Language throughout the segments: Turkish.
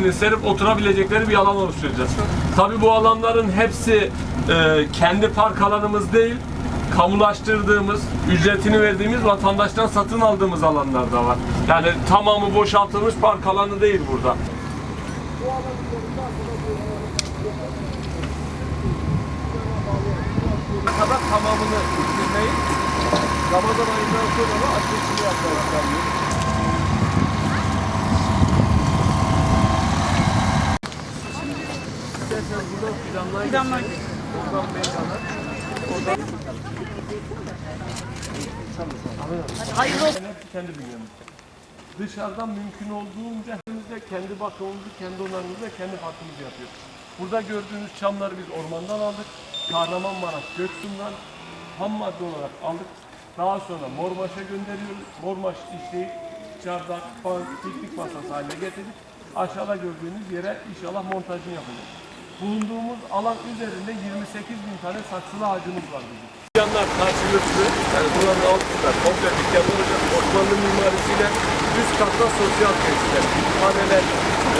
zeminini serip oturabilecekleri bir alan oluşturacağız. Tabii bu alanların hepsi e, kendi park alanımız değil, kamulaştırdığımız, ücretini verdiğimiz vatandaştan satın aldığımız alanlar da var. Yani tamamı boşaltılmış park alanı değil burada. kadar tamamını bitirmeyi Ramazan ayından sonra açılışını yapmaya planlıyoruz. Kendi bünyemizde. Dışarıdan mümkün olduğunca elimizde kendi bakımımızı, kendi onarımızı kendi parkımızı yapıyoruz. Burada gördüğünüz çamları biz ormandan aldık. Kahramanmaraş Göksun'dan ham madde olarak aldık. Daha sonra Mormaş'a gönderiyoruz. Mormaş işleyip çardak, piknik masası haline getirdik. Aşağıda gördüğünüz yere inşallah montajını yapacağız. Bulunduğumuz alan üzerinde 28 bin tane saksılı ağacımız var bizim. Dükkanlar karşılıklı, yani buranın altında komple dükkan olacak. Osmanlı mimarisiyle üst katta sosyal tesisler, kütüphaneler,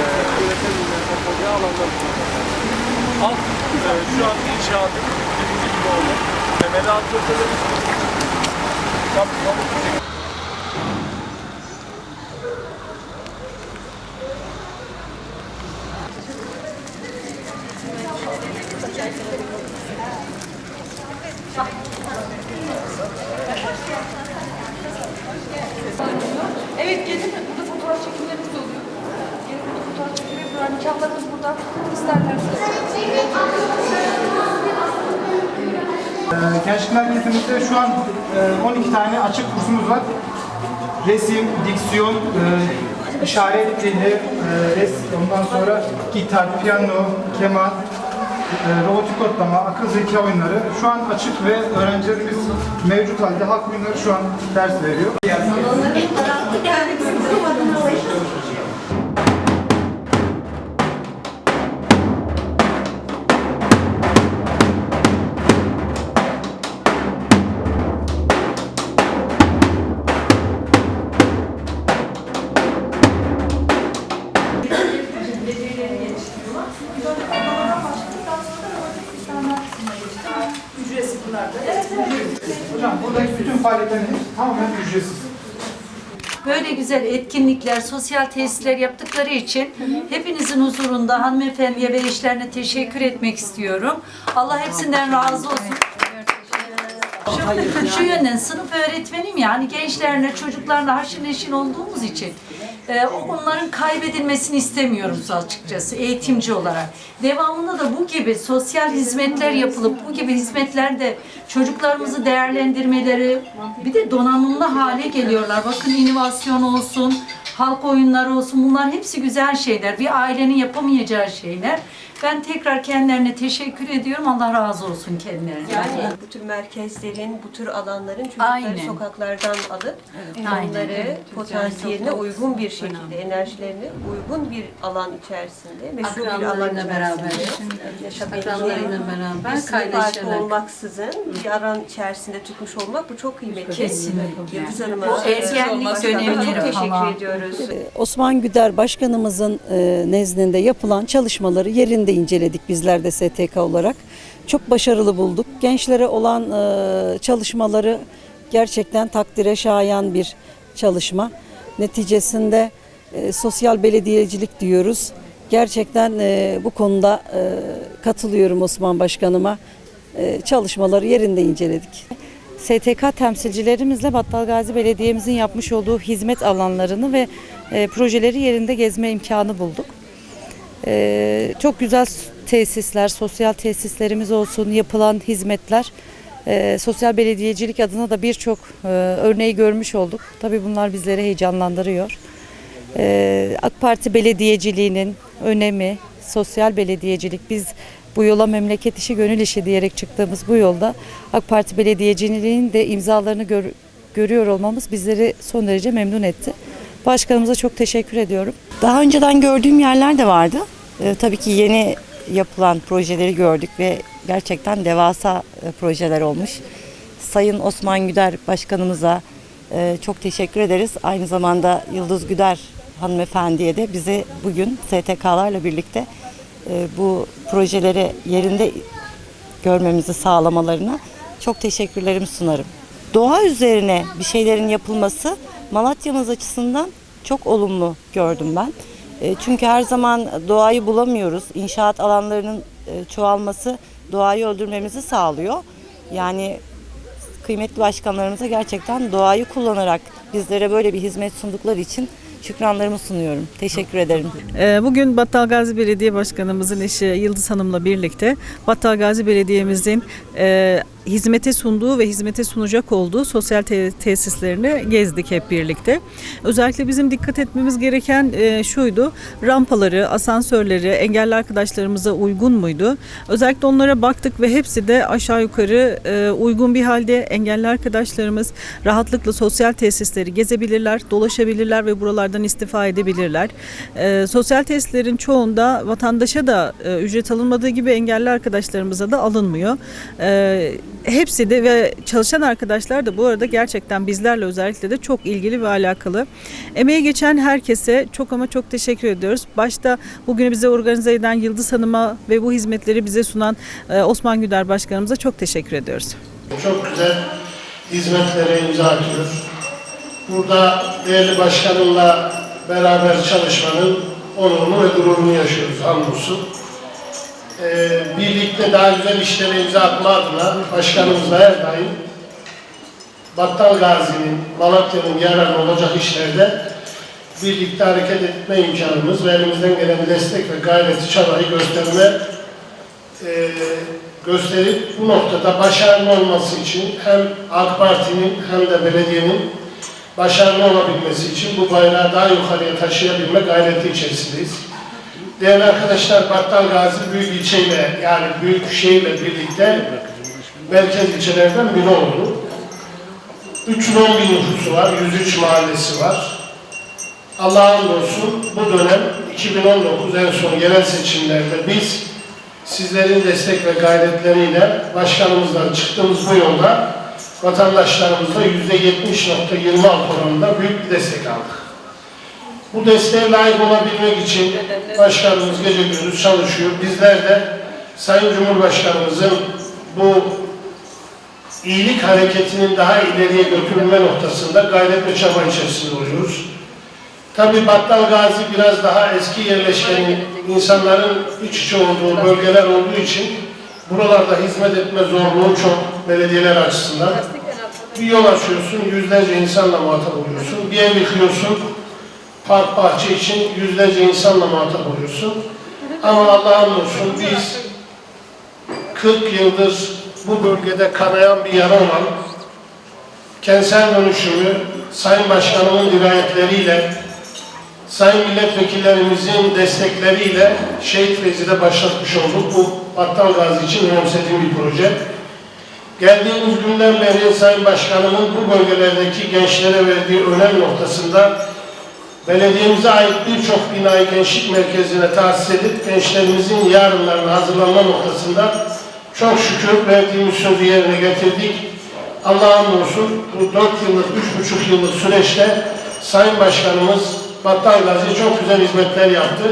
e, üretim ürünleri alanlar. Alt e, şu an inşaatı birinci gibi oldu. Temeli atıldı. Tabii pamuk Evet gelin burada fotoğraf çekimlerimiz oluyor. Gelin burada fotoğraf çekimi yapıyorlar. Nikahlarımız burada. İsterlerse. Ee, Gençlik Merkezimizde şu an e, 12 tane açık kursumuz var. Resim, diksiyon, e, işaret dili, e, res- ondan sonra gitar, piyano, keman, e, robotik kodlama, akıl zeka oyunları. Şu an açık ve öğrencilerimiz mevcut halde halk oyunları şu an ders veriyor. Kodlamadan başladık. Daha sonra da robotik sistemler kısmına geçtik. Ücretsiz bunlar da. Evet, evet. Hocam buradaki bütün faaliyetlerimiz tamamen ücretsiz. Böyle güzel etkinlikler, sosyal tesisler yaptıkları için hepinizin huzurunda hanımefendiye ve eşlerine teşekkür etmek istiyorum. Allah hepsinden razı olsun. Şu, şu yönden sınıf öğretmenim yani gençlerle, çocuklarla haşır neşir olduğumuz için e, onların kaybedilmesini istemiyorum açıkçası eğitimci olarak. Devamında da bu gibi sosyal hizmetler yapılıp bu gibi hizmetlerde çocuklarımızı değerlendirmeleri bir de donanımlı hale geliyorlar. Bakın inovasyon olsun, halk oyunları olsun bunlar hepsi güzel şeyler. Bir ailenin yapamayacağı şeyler. Ben tekrar kendilerine teşekkür ediyorum. Allah razı olsun kendilerine. Yani bu tür merkezlerin, bu tür alanların çocukları Aynen. sokaklardan alıp Aynen. onları potansiyeline uygun bir şekilde, enerjilerine uygun bir alan içerisinde, meşru bir alan beraber, akranlarıyla beraber bir kaynaşarak. olmaksızın bir alan içerisinde tutmuş olmak bu çok kıymetli. Kesinlikle. Yıldız Hanım'a, Bu ergenlik dönemleri çok teşekkür ama. ediyoruz. Osman Güder Başkanımızın e, nezdinde yapılan çalışmaları yerinde inceledik bizler de STK olarak. Çok başarılı bulduk. Gençlere olan e, çalışmaları gerçekten takdire şayan bir çalışma. Neticesinde e, sosyal belediyecilik diyoruz. Gerçekten e, bu konuda katılıyorum Osman Başkanıma. Çalışmaları yerinde inceledik. STK temsilcilerimizle Battalgazi Belediye'mizin yapmış olduğu hizmet alanlarını ve projeleri yerinde gezme imkanı bulduk. E, çok güzel tesisler, sosyal tesislerimiz olsun, yapılan hizmetler, e, sosyal belediyecilik adına da birçok e, örneği görmüş olduk. Tabii bunlar bizleri heyecanlandırıyor. E, AK Parti belediyeciliğinin önemi, sosyal belediyecilik, biz bu yola memleket işi gönül işi diyerek çıktığımız bu yolda AK Parti belediyeciliğinin de imzalarını gör- görüyor olmamız bizleri son derece memnun etti. Başkanımıza çok teşekkür ediyorum. Daha önceden gördüğüm yerler de vardı. Ee, tabii ki yeni yapılan projeleri gördük ve gerçekten devasa e, projeler olmuş. Sayın Osman Güder Başkanımıza e, çok teşekkür ederiz. Aynı zamanda Yıldız Güder hanımefendiye de bize bugün STK'larla birlikte e, bu projeleri yerinde görmemizi sağlamalarına çok teşekkürlerimi sunarım. Doğa üzerine bir şeylerin yapılması Malatya'mız açısından çok olumlu gördüm ben. E, Çünkü her zaman doğayı bulamıyoruz. İnşaat alanlarının e, çoğalması doğayı öldürmemizi sağlıyor. Yani kıymetli başkanlarımıza gerçekten doğayı kullanarak bizlere böyle bir hizmet sundukları için şükranlarımı sunuyorum. Teşekkür ederim. Ee, Bugün Battalgazi Belediye Başkanımızın eşi Yıldız Hanım'la birlikte Battalgazi Belediye'mizin e, hizmete sunduğu ve hizmete sunacak olduğu sosyal te- tesislerini gezdik hep birlikte. Özellikle bizim dikkat etmemiz gereken e, şuydu, rampaları, asansörleri engelli arkadaşlarımıza uygun muydu? Özellikle onlara baktık ve hepsi de aşağı yukarı e, uygun bir halde engelli arkadaşlarımız rahatlıkla sosyal tesisleri gezebilirler, dolaşabilirler ve buralardan istifa edebilirler. E, sosyal tesislerin çoğunda vatandaşa da e, ücret alınmadığı gibi engelli arkadaşlarımıza da alınmıyor. E, hepsi de ve çalışan arkadaşlar da bu arada gerçekten bizlerle özellikle de çok ilgili ve alakalı. Emeği geçen herkese çok ama çok teşekkür ediyoruz. Başta bugünü bize organize eden Yıldız Hanım'a ve bu hizmetleri bize sunan e, Osman Güder Başkanımıza çok teşekkür ediyoruz. Çok güzel hizmetlere imza atıyor. Burada değerli başkanımla beraber çalışmanın onurunu ve gururunu yaşıyoruz hamdolsun. Ee, birlikte daha güzel işlere imza atma adına başkanımızla her daim Battal Gazi'nin, Malatya'nın yararına olacak işlerde birlikte hareket etme imkanımız ve elimizden gelen destek ve gayreti çabayı gösterme e, gösterip bu noktada başarılı olması için hem AK Parti'nin hem de belediyenin başarılı olabilmesi için bu bayrağı daha yukarıya taşıyabilme gayreti içerisindeyiz. Değerli arkadaşlar Battal Gazi büyük ilçeyle yani büyük şehirle birlikte merkez ilçelerden biri oldu. 310 bin nüfusu var, 103 mahallesi var. Allah'a hamdolsun bu dönem 2019 en son yerel seçimlerde biz sizlerin destek ve gayretleriyle başkanımızdan çıktığımız bu yolda vatandaşlarımızla yüzde 70.26 oranında büyük bir destek aldık. Bu desteğe layık olabilmek için başkanımız gece gündüz çalışıyor. Bizler de Sayın Cumhurbaşkanımızın bu iyilik hareketinin daha ileriye götürülme noktasında gayret ve çaba içerisinde oluyoruz. Tabii Battal Gazi biraz daha eski yerleşkenin insanların iç içe olduğu bölgeler olduğu için buralarda hizmet etme zorluğu çok belediyeler açısından. Bir yol açıyorsun, yüzlerce insanla muhatap oluyorsun. Bir ev yıkıyorsun, park bahçe için yüzlerce insanla muhatap oluyorsun. Ama Allah'ın olsun biz 40 yıldır bu bölgede kanayan bir yara olan kentsel dönüşümü Sayın Başkanımın dirayetleriyle Sayın milletvekillerimizin destekleriyle Şehit Rezi'de başlatmış olduk. Bu Battal Gazi için önemsediğim bir proje. Geldiğimiz günden beri Sayın Başkanımın bu bölgelerdeki gençlere verdiği önem noktasında belediyemize ait birçok binayı gençlik merkezine tahsis edip gençlerimizin yarınlarına hazırlanma noktasında çok şükür verdiğimiz sözü yerine getirdik. Allah'a olsun bu dört yıllık, üç buçuk yıllık süreçte Sayın Başkanımız Battal Gazi çok güzel hizmetler yaptı.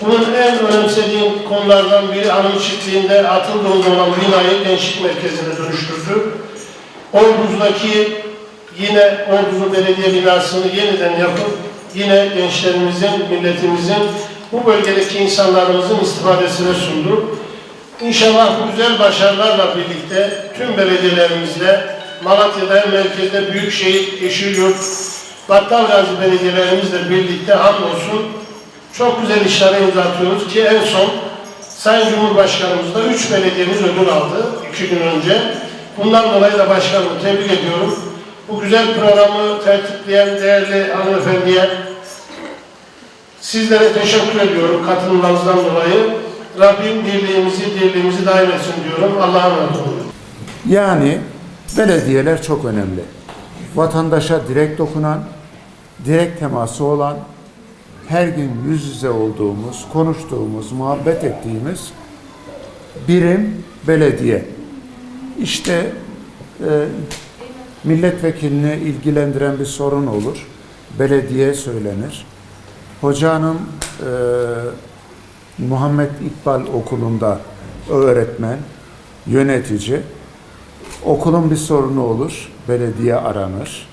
Bunun en önemsediğim konulardan biri Hanım Çiftliği'nde atıl doldu olan binayı gençlik merkezine dönüştürdü. Orduz'daki yine Orduzu Belediye binasını yeniden yapıp yine gençlerimizin, milletimizin, bu bölgedeki insanlarımızın istifadesine sundu. İnşallah bu güzel başarılarla birlikte tüm belediyelerimizle Malatya'da merkezde Büyükşehir, Yeşilyurt, Battal Gazi belediyelerimizle birlikte hamdolsun çok güzel işlere imza atıyoruz ki en son Sayın Cumhurbaşkanımız da üç belediyemiz ödül aldı iki gün önce. Bundan dolayı da başkanımı tebrik ediyorum. Bu güzel programı tertipleyen değerli hanımefendiye sizlere teşekkür ediyorum katılımlarınızdan dolayı. Rabbim birliğimizi, dirliğimizi daim etsin diyorum. Allah'a emanet olun. Yani belediyeler çok önemli. Vatandaşa direkt dokunan, direkt teması olan, her gün yüz yüze olduğumuz, konuştuğumuz, muhabbet ettiğimiz birim belediye. İşte e, milletvekilini ilgilendiren bir sorun olur. Belediye söylenir. Hoca hanım e, Muhammed İkbal Okulu'nda öğretmen, yönetici. Okulun bir sorunu olur, belediye aranır.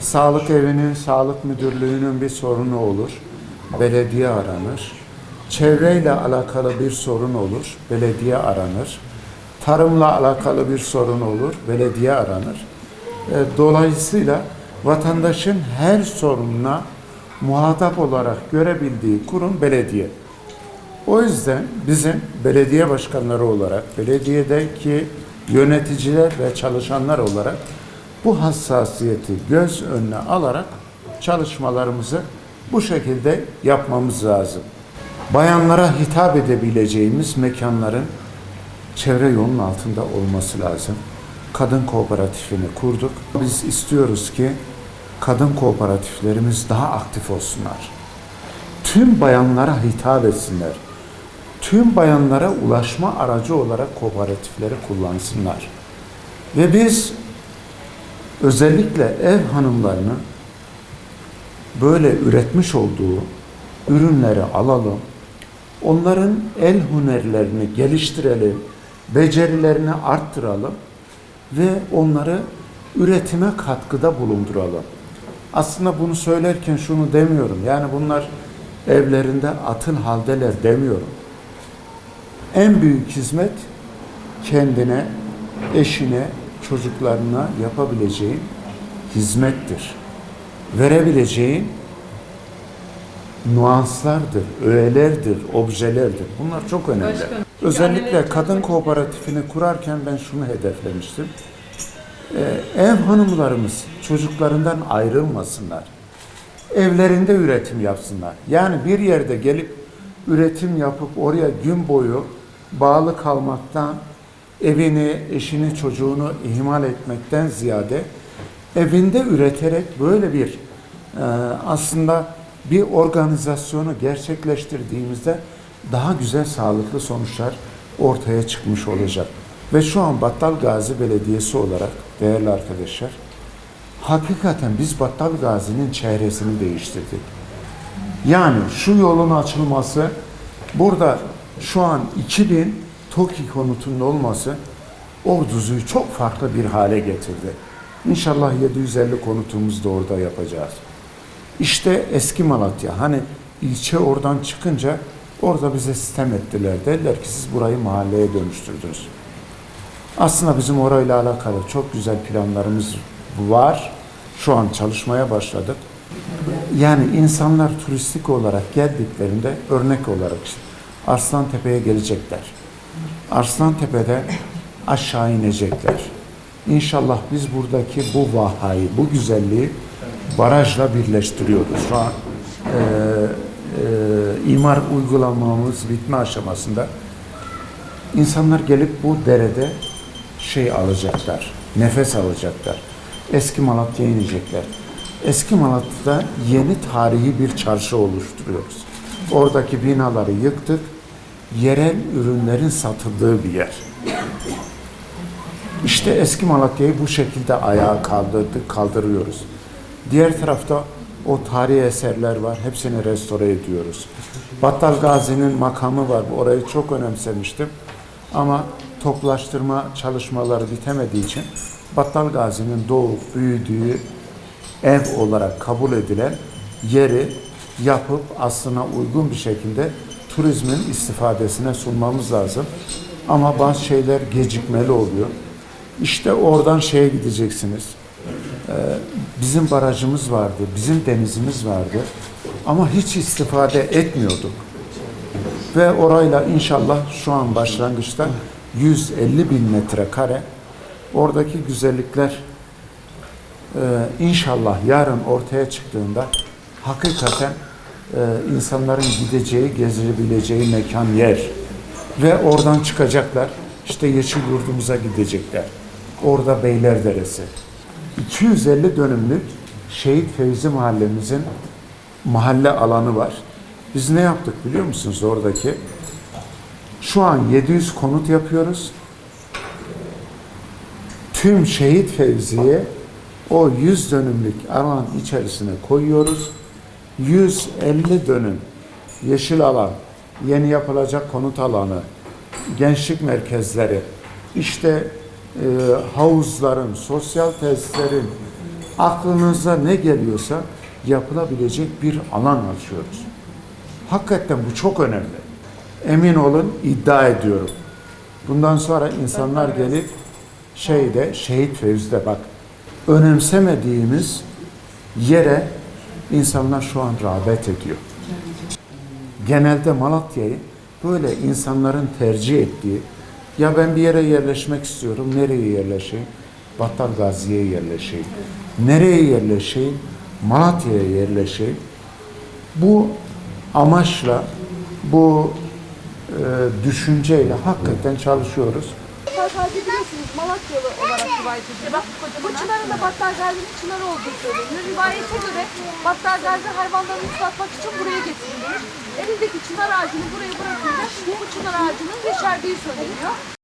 Sağlık evinin, sağlık müdürlüğünün bir sorunu olur, belediye aranır. Çevreyle alakalı bir sorun olur, belediye aranır. Tarımla alakalı bir sorun olur, belediye aranır. E, Dolayısıyla vatandaşın her sorununa muhatap olarak görebildiği kurum belediye. O yüzden bizim belediye başkanları olarak, belediyedeki yöneticiler ve çalışanlar olarak bu hassasiyeti göz önüne alarak çalışmalarımızı bu şekilde yapmamız lazım. Bayanlara hitap edebileceğimiz mekanların çevre yolun altında olması lazım. Kadın kooperatifini kurduk. Biz istiyoruz ki kadın kooperatiflerimiz daha aktif olsunlar. Tüm bayanlara hitap etsinler. Tüm bayanlara ulaşma aracı olarak kooperatifleri kullansınlar. Ve biz özellikle ev hanımlarının böyle üretmiş olduğu ürünleri alalım. Onların el hünerlerini geliştirelim, becerilerini arttıralım ve onları üretime katkıda bulunduralım. Aslında bunu söylerken şunu demiyorum. Yani bunlar evlerinde atıl haldeler demiyorum. En büyük hizmet kendine, eşine, çocuklarına yapabileceğin hizmettir. Verebileceğin nuanslardır, öğelerdir, objelerdir. Bunlar çok önemli. Özellikle kadın kooperatifini kurarken ben şunu hedeflemiştim. Ee, ev hanımlarımız çocuklarından ayrılmasınlar. Evlerinde üretim yapsınlar. Yani bir yerde gelip üretim yapıp oraya gün boyu bağlı kalmaktan, evini, eşini, çocuğunu ihmal etmekten ziyade evinde üreterek böyle bir e, aslında bir organizasyonu gerçekleştirdiğimizde daha güzel sağlıklı sonuçlar ortaya çıkmış olacak. Ve şu an Battal Gazi Belediyesi olarak değerli arkadaşlar hakikaten biz Battal Gazi'nin çehresini değiştirdik. Yani şu yolun açılması burada şu an 2000 TOKİ konutunun olması Orduzu'yu çok farklı bir hale getirdi. İnşallah 750 konutumuzu da orada yapacağız. İşte eski Malatya. Hani ilçe oradan çıkınca orada bize sistem ettiler. Dediler ki siz burayı mahalleye dönüştürdünüz. Aslında bizim orayla alakalı çok güzel planlarımız var. Şu an çalışmaya başladık. Yani insanlar turistik olarak geldiklerinde örnek olarak işte Arslantepe'ye gelecekler. Arslantepe'de aşağı inecekler. İnşallah biz buradaki bu vahayı, bu güzelliği barajla birleştiriyoruz. Şu an e, imar uygulamamız bitme aşamasında. İnsanlar gelip bu derede şey alacaklar, nefes alacaklar. Eski Malatya'ya inecekler. Eski Malatya'da yeni tarihi bir çarşı oluşturuyoruz. Oradaki binaları yıktık. Yerel ürünlerin satıldığı bir yer. İşte eski Malatya'yı bu şekilde ayağa kaldırdık, kaldırıyoruz. Diğer tarafta o tarihi eserler var. Hepsini restore ediyoruz. Battal Gazi'nin makamı var. Orayı çok önemsemiştim. Ama toplaştırma çalışmaları bitemediği için Battal Gazi'nin doğup büyüdüğü ev olarak kabul edilen yeri yapıp aslına uygun bir şekilde turizmin istifadesine sunmamız lazım. Ama bazı şeyler gecikmeli oluyor. İşte oradan şeye gideceksiniz. Ee, bizim barajımız vardı, bizim denizimiz vardı. Ama hiç istifade etmiyorduk. Ve orayla inşallah şu an başlangıçta 150 bin metrekare oradaki güzellikler e, inşallah yarın ortaya çıktığında hakikaten e, insanların gideceği, gezilebileceği mekan yer. Ve oradan çıkacaklar. İşte Yeşil Yurdumuza gidecekler. Orada Beylerderesi. 250 dönümlük Şehit Fevzi Mahallemizin mahalle alanı var. Biz ne yaptık biliyor musunuz oradaki? Şu an 700 konut yapıyoruz. Tüm Şehit Fevzi'ye o 100 dönümlük alan içerisine koyuyoruz. 150 dönüm yeşil alan, yeni yapılacak konut alanı, gençlik merkezleri, işte e, havuzların, sosyal tesislerin aklınıza ne geliyorsa yapılabilecek bir alan açıyoruz. Hakikaten bu çok önemli. Emin olun iddia ediyorum. Bundan sonra insanlar gelip şeyde, Şehit Fevzi'de bak, önemsemediğimiz yere insanlar şu an rağbet ediyor. Genelde Malatya'yı böyle insanların tercih ettiği, ya ben bir yere yerleşmek istiyorum, nereye yerleşeyim? Battal Gazi'ye yerleşeyim. Nereye yerleşeyim? Malatya'ya yerleşeyim. Bu amaçla, bu e, düşünceyle hakikaten çalışıyoruz. Battal biliyorsunuz Malatyalı olarak rivayet ediliyor. Bu çınarın da Battal Gazi'nin çınarı olduğu söyleniyor. Rivayete göre Battal Gazi hayvanlarını ıslatmak için buraya getirilmiş. Elindeki çınar ağacını buraya bırakınca bu çınar ağacının yeşerdiği söyleniyor.